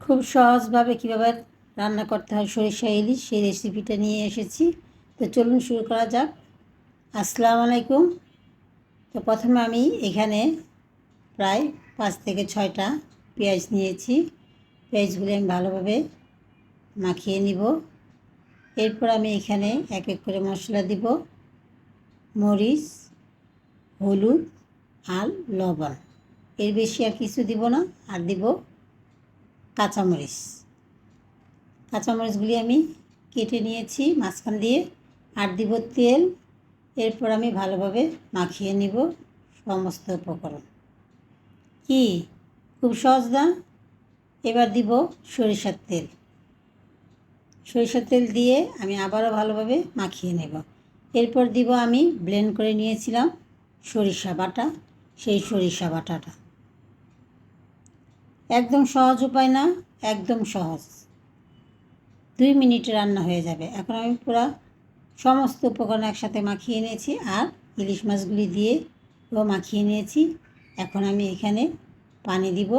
খুব সহজভাবে কীভাবে রান্না করতে হয় সরিষা, ইলিশ সেই রেসিপিটা নিয়ে এসেছি। তো চলুন শুরু করা যাক। আসসালামু আলাইকুম। তো প্রথমে আমি এখানে প্রায় পাঁচ থেকে ছয়টা পেঁয়াজ নিয়েছি। পেঁয়াজগুলি আমি ভালোভাবে মাখিয়ে নিব। এরপর আমি এখানে এক এক করে মশলা দিব। মরিচ, হলুদ আর লবণ। এর বেশি আর কিছু দিব না, আর দিব কাঁচামরিচ। কাঁচামরিচগুলি আমি কেটে নিয়েছি, মাঝখান দিয়ে আর দিব তেল। এরপর আমি ভালোভাবে মাখিয়ে নিব সমস্ত উপকরণ। কি? খুব সহজ না? এবার দিব সরিষার তেল। সরিষার তেল দিয়ে আমি আবারও ভালোভাবে মাখিয়ে নেব। এরপর দিব আমি ব্লেন্ড করে নিয়েছিলাম সরিষা বাটা, সেই সরিষা বাটাটা। একদম সহজ উপায় না, একদম সহজ। দুই মিনিটে রান্না হয়ে যাবে। এখন আমি পুরো সমস্ত উপকরণ একসাথে মাখিয়ে নিয়েছি আর ইলিশ মাছগুলি দিয়ে ও মাখিয়ে নিয়েছি। এখন আমি এখানে পানি দিব।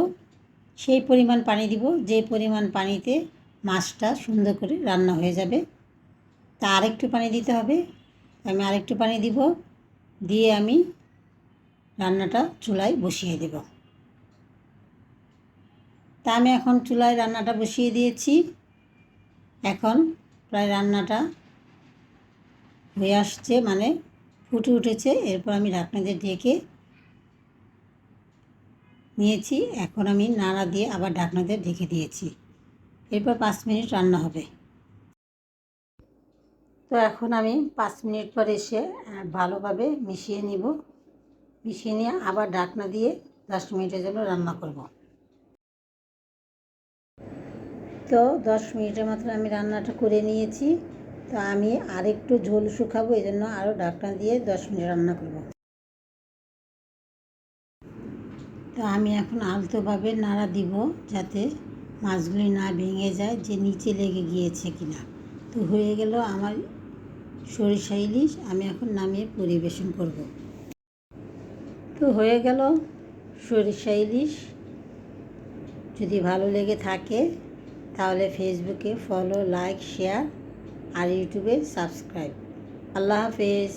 সেই পরিমাণ পানি দিব, যে পরিমাণ পানিতে মাছটা সুন্দর করে রান্না হয়ে যাবে। তা আরেকটু পানি দিতে হবে। আমি আরেকটু পানি দিব। দিয়ে আমি রান্নাটা চুলায় বসিয়ে দেব। তা আমি এখন চুলায় রান্নাটা বসিয়ে দিয়েছি। এখন প্রায় রান্নাটা হয়ে আসছে মানে ফুটে উঠেছে। এরপর আমি ঢাকনা দিয়ে ঢেকে নিয়েছি। এখন আমি নাড়া দিয়ে আবার ঢাকনা দিয়ে ঢেকে দিয়েছি। এরপর পাঁচ মিনিট রান্না হবে। তো এখন আমি পাঁচ মিনিট পর এসে ভালোভাবে মিশিয়ে নিব। মিশিয়ে নিয়ে আবার ঢাকনা দিয়ে দশ মিনিটের জন্য রান্না করব। তো দশ মিনিটের মতো আমি রান্নাটা করে নিয়েছি। তো আমি আরেকটু ঝোল শুকাবো, এই জন্য আরও ঢাকনা দিয়ে দশ মিনিট রান্না করব। তো আমি এখন আলতোভাবে নাড়া দিব যাতে মাছগুলি না ভেঙে যায়, যে নিচে লেগে গিয়েছে কিনা। তো হয়ে গেল আমার সরিষা ইলিশ, আমি এখন নামিয়ে পরিবেশন করব। তো হয়ে গেল সরিষা ইলিশ। যদি ভালো লেগে থাকে তাহলে ফেসবুকে ফলো লাইক শেয়ার আর ইউটিউবে সাবস্ক্রাইব আল্লাহ হাফেজ